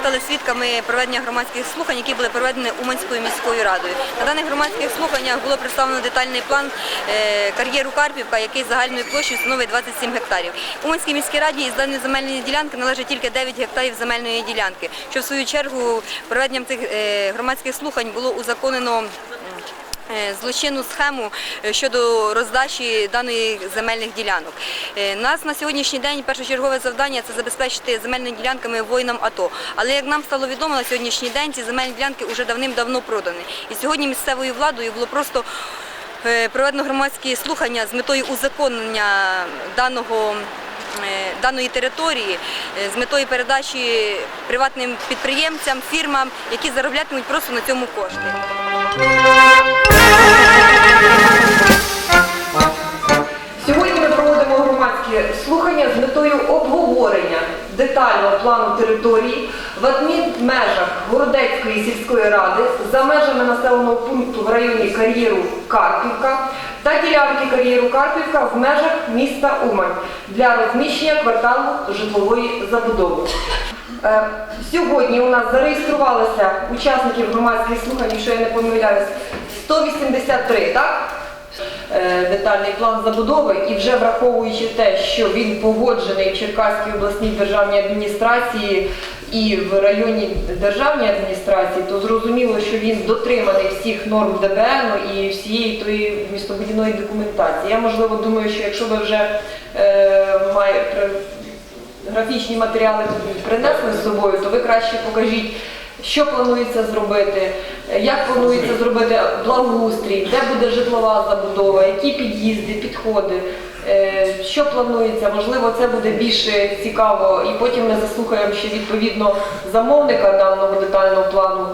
стали свідками проведення громадських слухань, які були проведені Уманською міською радою. На даних громадських слуханнях було представлено детальний план е, кар'єру Карпівка, який загальною площею становить 27 гектарів. Уманській міській раді із даної земельної ділянки належить тільки 9 гектарів земельної ділянки, що в свою чергу проведенням цих е, громадських слухань було узаконено. Е, Злочинну схему е, щодо роздачі даної земельних ділянок. Е, Нас на сьогоднішній день першочергове завдання це забезпечити земельними ділянками воїнам АТО. Але як нам стало відомо на сьогоднішній день, ці земельні ділянки вже давним-давно продані. І сьогодні місцевою владою було просто проведено громадські слухання з метою узаконення даного. Даної території з метою передачі приватним підприємцям, фірмам, які зароблятимуть просто на цьому кошти. Сьогодні ми проводимо громадські слухання з метою обговорення детального плану території в адмінмежах Городецької сільської ради за межами населеного пункту в районі кар'єру Карпівка та ділянки кар'єру Карпівка в межах міста Умань для розміщення кварталу житлової забудови. Е, Сьогодні у нас зареєструвалося учасників громадських слухань, якщо я не помиляюсь, 183, так? Е, Детальний план забудови і вже враховуючи те, що він погоджений в Черкаській обласній державній адміністрації і в районній державній адміністрації, то зрозуміло, що він дотриманий всіх норм ДБН і всієї тої містобудівної документації. Я можливо думаю, що якщо ви вже е, має, графічні матеріали принесли з собою, то ви краще покажіть, що планується зробити, як планується зробити благоустрій, де буде житлова забудова, які під'їзди, підходи, що планується. Можливо, це буде більше цікаво, і потім ми заслухаємо ще відповідно замовника даного детального плану.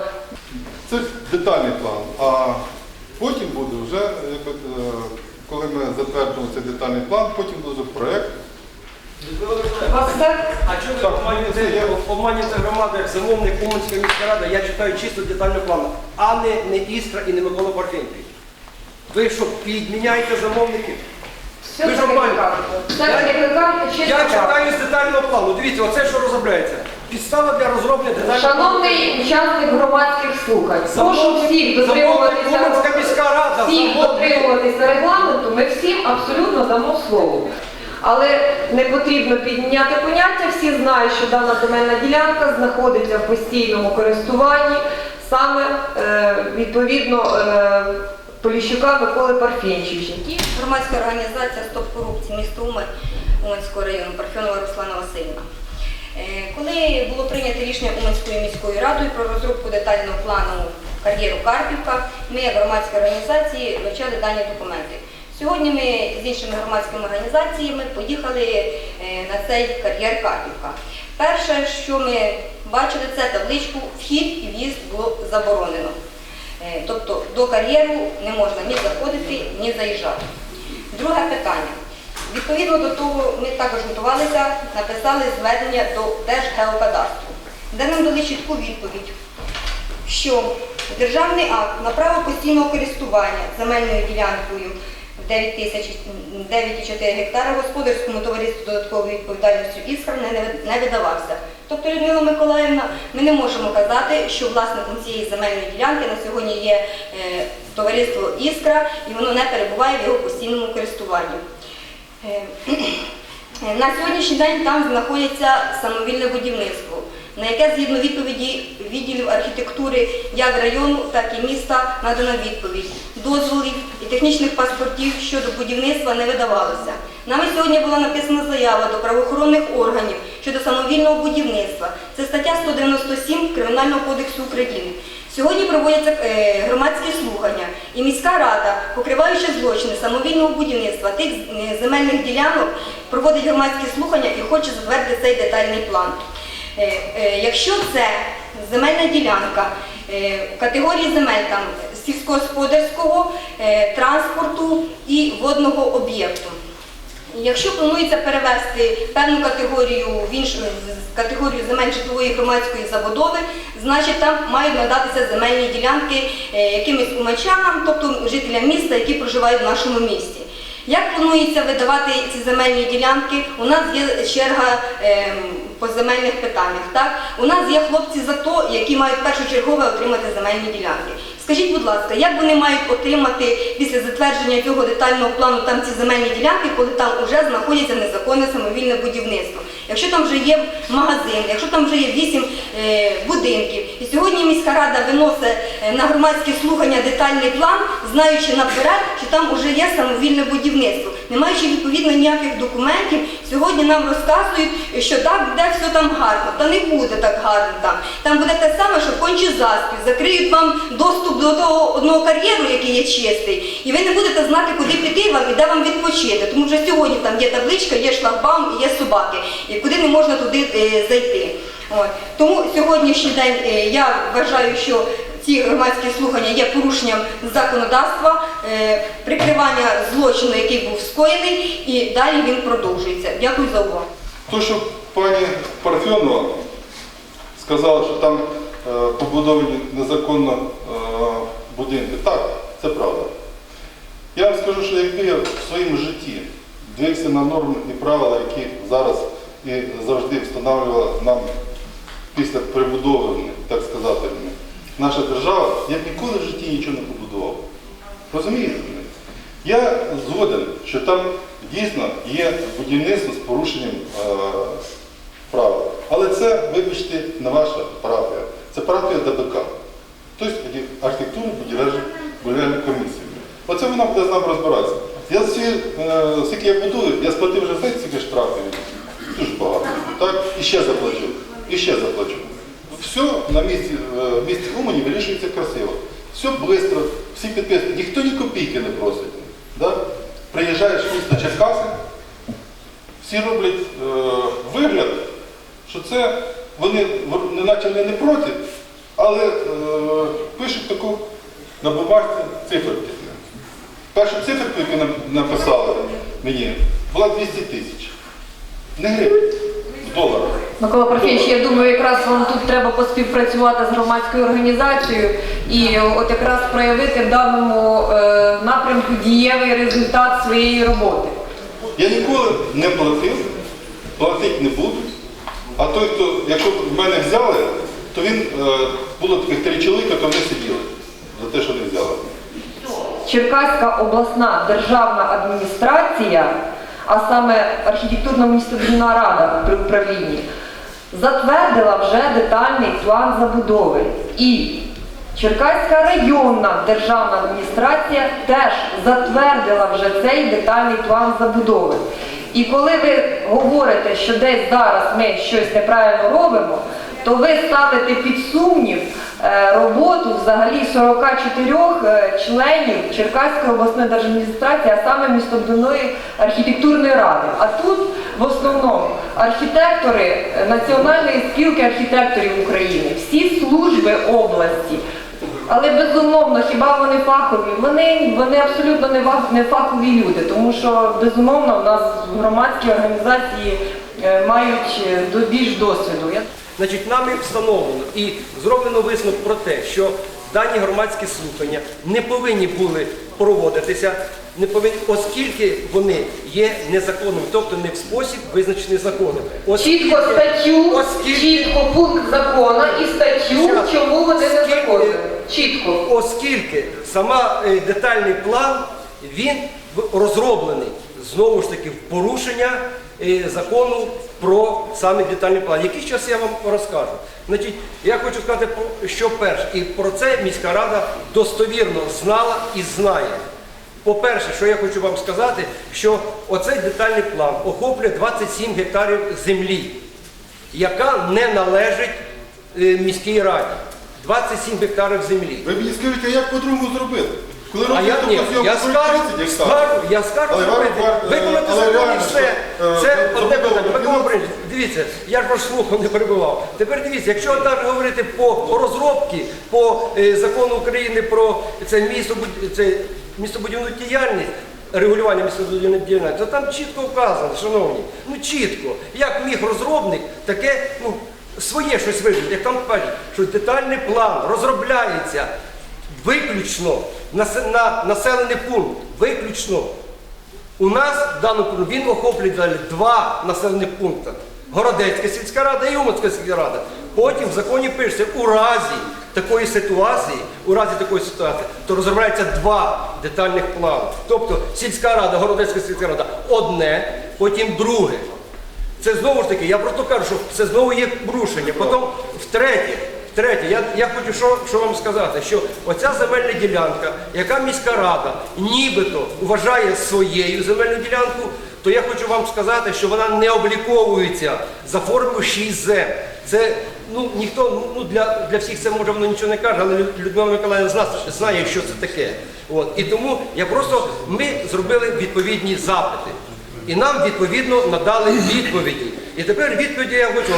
Це детальний план. А потім буде вже, е, коли ми затвердимо цей детальний план, потім буде вже проєкт. А чого ви Так, обманюєте, це я- як замовник Уманська міська рада? Я читаю чисто детальний план, а не, не Іскра і не Микола Парфентьович. Ви що, підміняєте замовників? Ви ж обманюєте. Я читаю з детального плану. Дивіться, оце що розробляється. Підстава для розроблення детального плану. Шановний учасник громадських слухань, прошу всіх дотримуватися всіх дотримуватися регламенту, ми всім абсолютно дамо слово. Але не потрібно підміняти поняття. Всі знають, що дана земельна ділянка знаходиться в постійному користуванні саме е, відповідно е, Поліщука Миколи Парфінчича. І громадська організація Стоп корупції міста Умань Уманського району Парфьонова Руслана Васильівна. Е, Коли було прийнято рішення Уманською міською радою про розробку детального плану кар'єру Карпівка, ми як громадські організації вивчали дані документи. Сьогодні ми з іншими громадськими організаціями поїхали е, на цей кар'єр Карпівка. Перше, що ми бачили, це табличку Вхід і в'їзд було заборонено. Е, Тобто до кар'єру не можна ні заходити, ні заїжджати. Друге питання. Відповідно до того, ми також готувалися, написали зведення до Держгеокадастру, де нам дали чітку відповідь, що державний акт на право постійного користування земельною ділянкою в 9 тисяч 9,4 гектара господарському товариству з додатковою відповідальністю «Іскра» не видавався. Тобто, Людмила Миколаївна, ми не можемо казати, що власником цієї земельної ділянки на сьогодні є е, товариство Іскра і воно не перебуває в його постійному користуванні. Е, На сьогоднішній день там знаходиться самовільне будівництво, на яке згідно відповіді відділів архітектури як району, так і міста надана відповідь. Дозволів і технічних паспортів щодо будівництва не видавалося. Нами сьогодні була написана заява до правоохоронних органів щодо самовільного будівництва. Це стаття 197 Кримінального кодексу України. Сьогодні проводяться е, громадські слухання, і міська рада, покриваючи злочини самовільного будівництва тих е, земельних ділянок, проводить громадські слухання і хоче затвердити цей детальний план. Е, е, Якщо це земельна ділянка е, категорії земель там сільськогосподарського, транспорту і водного об'єкту. Якщо планується перевести певну категорію в іншу категорію земель житлової громадської забудови, значить там мають надатися земельні ділянки якимось умачанам, тобто жителям міста, які проживають в нашому місті. Як планується видавати ці земельні ділянки? У нас є черга ем, по земельних питаннях. Так? У нас є хлопці зато, АТО, які мають першочергове отримати земельні ділянки. Скажіть, будь ласка, як вони мають отримати після затвердження цього детального плану там ці земельні ділянки, коли там вже знаходиться незаконне самовільне будівництво? Якщо там вже є магазин, якщо там вже є вісім е, будинків, і сьогодні міська рада виносить е, на громадські слухання детальний план, знаючи наперед, що там вже є самовільне будівництво, не маючи відповідно ніяких документів, сьогодні нам розказують, що так буде все там гарно. Та не буде так гарно там. Там буде те саме, що конче заспів, закриють вам доступ до того одного кар'єру, який є чистий, і ви не будете знати, куди піти вам і де вам відпочити. Тому що сьогодні там є табличка, є шлагбаум і є собаки, і куди не можна туди е, зайти. От. Тому сьогоднішній день е, я вважаю, що ці громадські слухання є порушенням законодавства, е, прикривання злочину, який був скоєний, і далі він продовжується. Дякую за увагу. То, що пані Парфьонова сказала, що там побудовані незаконно е, будинки. Так, це правда. Я вам скажу, що якби я в своєму житті дивився на норми і правила, які зараз і завжди встановлювала нам після прибудови, так сказати, наша держава, я б ніколи в житті нічого не побудував. Розумієте? Я згоден, що там дійсно є будівництво з порушенням е, правил. Але це, вибачте, не ваша парафія. Це парафія ДБК. Тобто архітектурно будівельна будівельна комісія. Оце вона буде з нами розбиратися. Я ці, е, скільки я будую, я сплатив вже знаєте, скільки штрафів. Дуже багато. Так? І ще заплачу. І ще заплачу. Все на місці, е, в місті Умані вирішується красиво. Все швидко, всі підписують. Ніхто ні копійки не просить. Да? Приїжджаєш в місто Черкаси, всі роблять е, вигляд, що це вони не наче вони не проти, але е, пишуть таку на бумажці циферки. Першу циферку, яку написали мені, була 200 тисяч. Не гривень, в доларах. Микола Парфійович, я думаю, якраз вам тут треба поспівпрацювати з громадською організацією і от якраз проявити в даному е, напрямку дієвий результат своєї роботи. Я ніколи не платив, платити не буду. А той, хто, якщо в мене взяли, то він, е, було таких три чоловіка, то вони сиділи за те, що не взяли. Черкаська обласна державна адміністрація, а саме архітектурно містобудівна рада при управлінні, затвердила вже детальний план забудови. І Черкаська районна державна адміністрація теж затвердила вже цей детальний план забудови. І коли ви говорите, що десь зараз ми щось неправильно робимо, то ви ставите під сумнів е, роботу взагалі 44 е, членів Черкаської обласної держадміністрації, а саме містобудівної архітектурної ради. А тут в основному архітектори е, Національної спілки архітекторів України, всі служби області. Але безумовно, хіба вони фахові? Вони, вони абсолютно не фахові люди, тому що безумовно в нас громадські організації е, мають е, більш досвіду. Значить, нами встановлено і зроблено висновок про те, що дані громадські слухання не повинні були проводитися, не повинні, оскільки вони є незаконними, тобто не в спосіб визначений законом. Оскільки- чітко статтю, оскільки- чітко пункт закону і статтю, чому вони незаконні. Чітко. Оскільки сама е, детальний план він розроблений знову ж таки в порушення е, закону про саме детальний план. Який час я вам розкажу? Значить, я хочу сказати, що перше, і про це міська рада достовірно знала і знає. По-перше, що я хочу вам сказати, що оцей детальний план охоплює 27 гектарів землі, яка не належить е, міській раді. 27 гектарів землі. Ви мені скажіть, а як по-другому зробити? Коли А я ні, я скажу, скажу, я скажу вар- Виконати закон і все. е, Це одне питання. Микола Борисович, дивіться, я ж ваш слухом не перебував. Тепер дивіться, якщо навіть говорити по розробці, по е, закону України про це містобуд- це містобудівну діяльність, регулювання містобудівної діяльності, то там чітко вказано, шановні, ну чітко, як міг розробник таке, ну, своє щось вижити, як там кажуть, що детальний план розробляється виключно на, на населений пункт. Виключно. У нас в даному пункті він охоплює два населених пункти. Городецька сільська рада і Уманська сільська рада. Потім в законі пишеться, у разі такої ситуації, у разі такої ситуації, то розробляється два детальних плани. Тобто сільська рада, Городецька сільська рада одне, потім друге. Це знову ж таки, я просто кажу, що це знову є порушення. Потім втретє, втретє, я, я хочу що, що вам сказати, що оця земельна ділянка, яка міська рада нібито вважає своєю земельну ділянку, то я хочу вам сказати, що вона не обліковується за формою 6 зем. Це ну ніхто ну для, для всіх це може воно нічого не каже, але Людмила Миколаївна зна- знає, що це таке. От і тому я просто ми зробили відповідні запити. І нам відповідно надали відповіді. І тепер відповіді я хочу.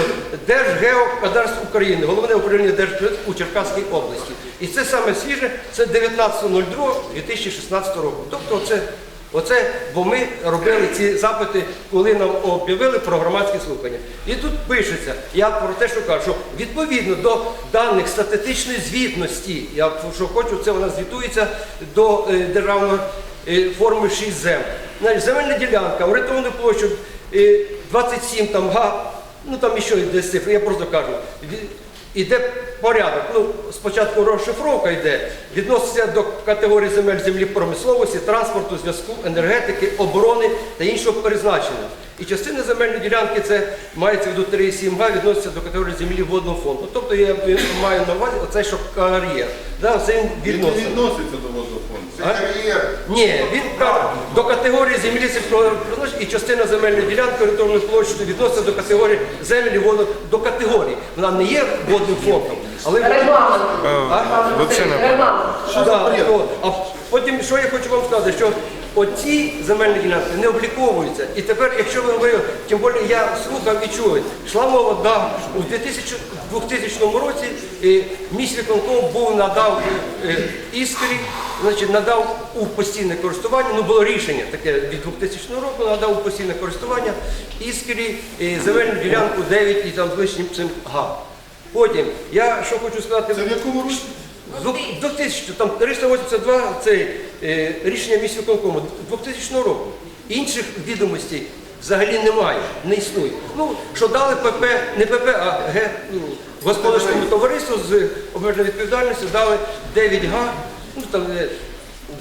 Держгеокадастр України, головне управління Держгео у Черкаській області. І це саме свіже, це 19.02.2016 року. Тобто це, оце, бо ми робили ці запити, коли нам об'явили про громадські слухання. І тут пишеться, я про те, що кажу, що відповідно до даних статистичної звітності, я що хочу, це вона звітується до е, державного форми 6 зем. Значить, земельна ділянка, орієнтовну площу е, 27 там га, ну там ще десь цифри, я просто кажу. Іде порядок. Ну, спочатку розшифровка йде, відноситься до категорії земель землі промисловості, транспорту, зв'язку, енергетики, оборони та іншого призначення. І частина земельної ділянки це мається виду 3,7 га, відноситься до категорії землі водного фонду. Тобто я маю на увазі оцей, що кар'єр. Да, це відноситься. відноситься до водофонду. Це А? Ні, він прав до категорії землі сільського і частина земельної ділянки орієнтовної площі відноситься до категорії землі воно до категорії. Вона не є водним фондом, але Регламент. А? Регламент. Да, от. а потім, що я хочу вам сказати, що оці земельні ділянки не обліковуються. І тепер, якщо ви говорили, тим більше я слухав і чую, йшла мова, да, у 2000, 2000 році е, міськвиконком був надав е, іскрі, значить, надав у постійне користування, ну було рішення таке від 2000 року, надав у постійне користування іскрі е, земельну ділянку 9 і там з лишнім цим га. Потім, я що хочу сказати, Це в якому році? Двох- 2000, там 382 це е, рішення міськвиконкому 2000 року. Інших відомостей взагалі немає, не існує. Ну, що дали ПП, не ПП, а Г, ну, господарському товариству з обмеженою відповідальністю дали 9 га ну, там, е,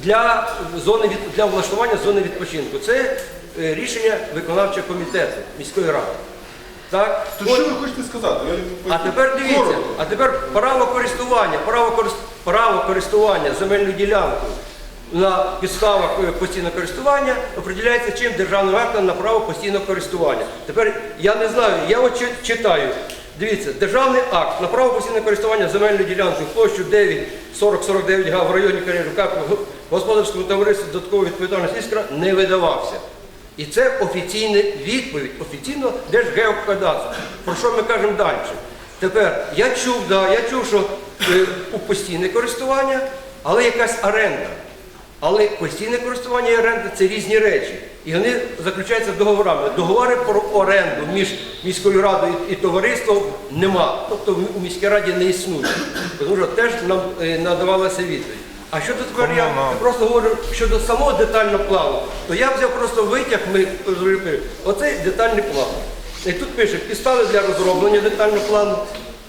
для, зони від, для влаштування зони відпочинку. Це е, рішення виконавчого комітету міської ради. Так? То що ви хочете сказати? Я- А тепер дивіться, Коротко. а тепер право користування, право, корис- право користування земельною ділянкою на підставах е, постійного користування определяється чим державним актом на право постійного користування. Тепер я не знаю, я от чи- читаю. Дивіться, державний акт на право постійного користування земельною ділянкою площу 9 49 га в районі Кар'єрка господарському товариству додаткової відповідальності іскра не видавався. І це офіційна відповідь, офіційно Держгеокадастру. Про що ми кажемо далі? Тепер я чув, да, я чув, що е, у постійне користування, але якась оренда. Але постійне користування і оренда це різні речі. І вони заключаються договорами. Договори про оренду між міською радою і товариством нема. Тобто у міській раді не існує. Тому що теж нам е, надавалася відповідь. А щодо тепер я просто говорю щодо самого детального плану, то я взяв просто витяг, ми зробили, оцей детальний план. І тут пише, підстави для розроблення детального плану.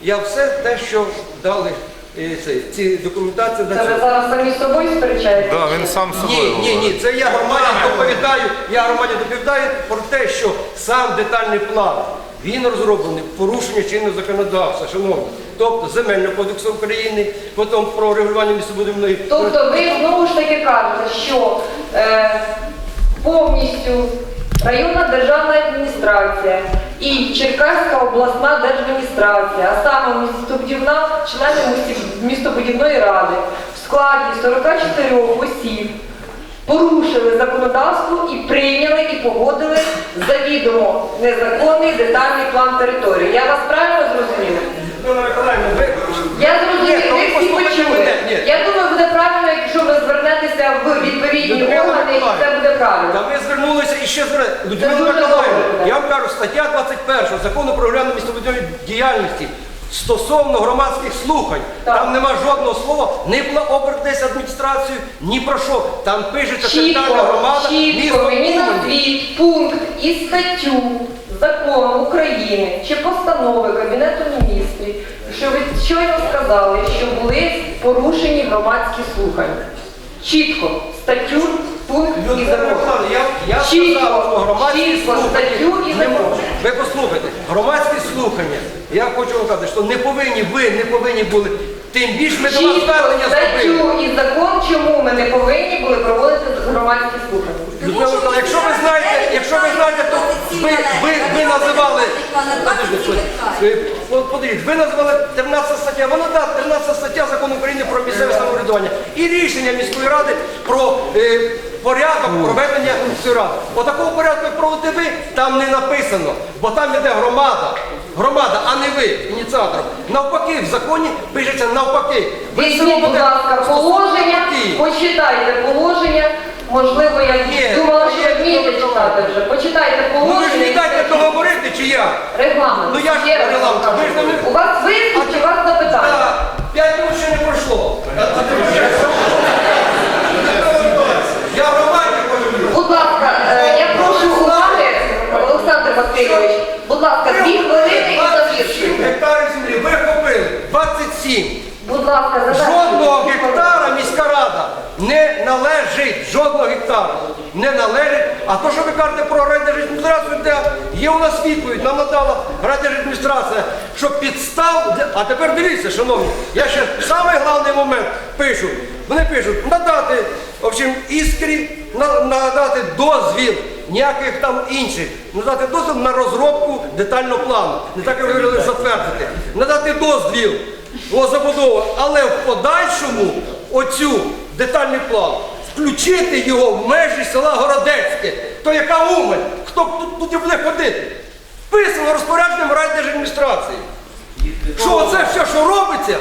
Я все те, що дали е, цей, ці документації на Це ви зараз самі з собою сперечаєтесь? Да, він сам з собою Ні, ні, ні, це я громаді доповідаю, я громаді доповідаю про те, що сам детальний план, він розроблений в порушення чинного законодавства, шановні. Тобто Земельного кодексу України, потім про регулювання містобудівної. Тобто ви знову ж таки кажете, що е, повністю районна державна адміністрація і Черкаська обласна держадміністрація, а саме містобудівна, члени містобудівної ради в складі 44 осіб порушили законодавство і прийняли і погодили завідомо незаконний детальний план території. Я вас правильно зрозуміла? Людмила ви Я то ви всі почули. Я думаю, буде правильно, якщо ви звернетеся в відповідні Людмила органи, і Миколаївна, це буде правильно. Та ми звернулися і ще звернулися. Людмила дуже Миколаївна, добре. я вам кажу, стаття 21 закону про регулярну містобудівної діяльності стосовно громадських слухань. Так. Там нема жодного слова ні про облдержадміністрацію, ні про що. Там пишеться територіальна громада, місто мені назвіть пункт і статтю закону України чи постанови Кабінету міністрів, що ви щойно сказали, що були порушені громадські слухання. Чітко статтю, пункт і закон. Я, я Чітко, сказав, що громадські чітко, слухання. статтю і не закон. можуть. Ви послухайте, громадські слухання. Я хочу вам сказати, що не повинні, ви не повинні були. Тим більше ми до вас звернення зробили. статтю і закон, чому ми не повинні були проводити громадські слухання. Людмила якщо ви знаєте, якщо ви знаєте, то ви, ви, ви називали. От Подивіться, ви назвали 13 стаття. Вона да, 13 стаття закону України про місцеве самоврядування і рішення міської ради про е, порядок проведення міської ради. Отакого порядку, як проводите ви, там не написано, бо там іде громада. Громада, а не ви, ініціатор. Навпаки, в законі пишеться навпаки. Ви все Візьміть, будь робите ласка, положення, навпаки. почитайте положення. Можливо, я Ні, думала, ні, що вмієте ні, читати вже. Почитайте Ну ви ж не дайте договорити, чи я? Регламент. Ну, я ж раз регламент. Ви ж не- У вас виступ чи у вас запитання? Так, П'ять минут ще не пройшло. Я громаді говорю. Будь ласка, е, я прошу уваги, Олександр Васильович. Будь ласка, дві хвилини і 27 завершуйте. гектарів землі ви купили. 27. Будь ласка. Жодного гектара міська рада не належить. Жодного гектара не належить. А то, що ви кажете про райдержадміністрацію, де є у нас відповідь, нам надала райдержадміністрація, що підстав. А тепер дивіться, шановні, я ще самий головний момент пишу. Вони пишуть надати в общем, іскрі, надати дозвіл. Ніяких там інших. Надати дозвіл на розробку детального плану. Не так, як ви говорили, затвердити. Надати дозвіл забудову, але в подальшому оцю детальний план включити його в межі села Городецьке. То яка Умань? Хто тут, тут буде ходити? Вписано розпорядженням райдержадміністрації. Що оце все, що робиться,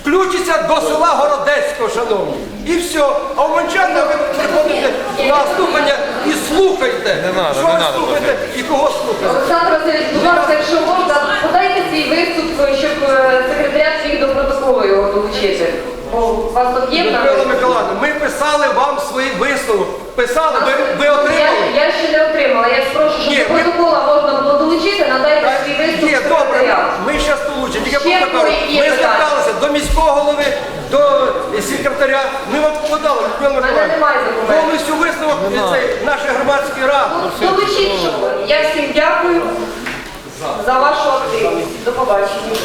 включиться до села Городецького, шановні. І все. А в Манчанна ви приходите на слухання і слухайте. що ви слухаєте і кого слухаєте. Олександр Васильович, будь ласка, якщо можна, подайте свій виступ, щоб е, секретаріат міг до протоколу його долучити. Бо у вас тут є Людмила там? Миколаївна, ми писали вам свій висновок. Писали, ви, ви отримали? я ще не отримала. Я спрошу, щоб Ні, до ви- протокола можна було долучити, надайте свій виступ Ні, добре, секретаріату. ми зараз получимо. Тільки Ще є ми питання? зверталися до міського голови, до секретаря. Ми вам подали, Людмила Миколаївна. Повністю висновок цей, нашої громадської ради. Долучіть, я всім дякую за вашу активність. До побачення.